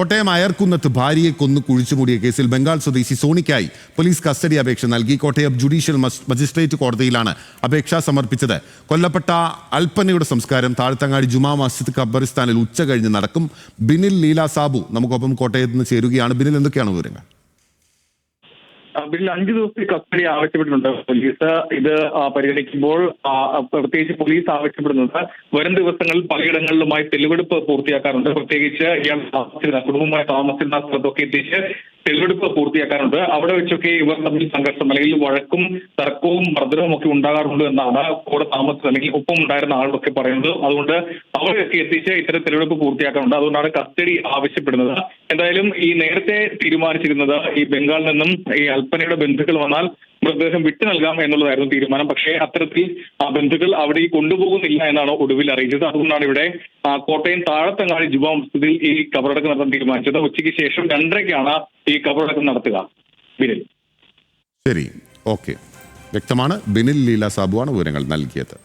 കോട്ടയം അയർക്കുന്നത്ത് ഭാര്യയെ കൊന്നു കുഴിച്ചുമൂടിയ കേസിൽ ബംഗാൾ സ്വദേശി സോണിക്കായി പോലീസ് കസ്റ്റഡി അപേക്ഷ നൽകി. കോട്ടയം ജുഡീഷ്യൽ മജിസ്ട്രേറ്റ് കോടതിയിലാണ് അപേക്ഷ സമർപ്പിച്ചത്. കൊല്ലപ്പെട്ട അൽപ്പനയുടെ സംസ്കാരം താഴ്ത്തങ്ങാടി ജുമാ മസ്ജിദ് ഖബറിസ്ഥാനിൽ ഉച്ച കഴിഞ്ഞ് നടക്കും. ബിനിൽ ലീല സാബു നമുക്കൊപ്പം കോട്ടയത്ത് നിന്ന് ചേരുകയാണ്. ബിനിൽ എന്തൊക്കെയാണ് വിവരങ്ങൾ? ബില്ലിൽ അഞ്ചു ദിവസത്തെ കസ്റ്റഡി ആവശ്യപ്പെട്ടിട്ടുണ്ട്. പോലീസ് ഇത് പരിഗണിക്കുമ്പോൾ പ്രത്യേകിച്ച് പോലീസ് ആവശ്യപ്പെടുന്നത് വരും ദിവസങ്ങളിൽ പലയിടങ്ങളിലുമായി തെളിവെടുപ്പ് പൂർത്തിയാക്കാറുണ്ട്. പ്രത്യേകിച്ച് ഇയാൾ താമസിച്ചിരുന്ന കുടുംബമായി താമസിച്ചിരുന്ന സ്ഥലത്തൊക്കെ എത്തിച്ച് തെളിവെടുപ്പ് പൂർത്തിയാക്കാറുണ്ട് അവിടെ വെച്ചൊക്കെ ഇവർ തമ്മിൽ സംഘർഷം അല്ലെങ്കിൽ വഴക്കും തർക്കവും മർദ്ദനവും ഒക്കെ ഉണ്ടാകാറുണ്ട് എന്നാണ് കൂടെ താമസം അല്ലെങ്കിൽ ഒപ്പം ഉണ്ടായിരുന്ന ആളൊക്കെ പറയുന്നത്. അതുകൊണ്ട് അവരൊക്കെ എത്തിച്ച് ഇത്തരം തെളിവെടുപ്പ് പൂർത്തിയാക്കാറുണ്ട് അതുകൊണ്ടാണ് കസ്റ്റഡി ആവശ്യപ്പെടുന്നത്. എന്തായാലും ഈ നേരത്തെ തീരുമാനിച്ചിരുന്നത് ഈ ബംഗാളിൽ നിന്നും ഈ അൽപ്പനയുടെ ബന്ധുക്കൾ വന്നാൽ മൃതദേഹം വിട്ടു നൽകാം എന്നുള്ളതായിരുന്നു തീരുമാനം. പക്ഷേ അത്തരത്തിൽ ആ ബന്ധുക്കൾ അവിടെ കൊണ്ടുപോകുന്നില്ല എന്നാണ് ഒടുവിൽ അറിയിച്ചത്. അതുകൊണ്ടാണ് ഇവിടെ കോട്ടയം താഴത്തങ്ങാടി ജുമാ മസ്ജിദിൽ ഈ കബറടക്കം നടത്താൻ തീരുമാനിച്ചത്. ഉച്ചയ്ക്ക് ശേഷം രണ്ടരയ്ക്കാണ് ഈ കബറടക്കം നടത്തുക. ബിനിൽ. ശരി. ഓക്കെ. വ്യക്തമാണ്. ബിനിൽ ലീല സാബുവാണ് വിവരങ്ങൾ നൽകിയത്.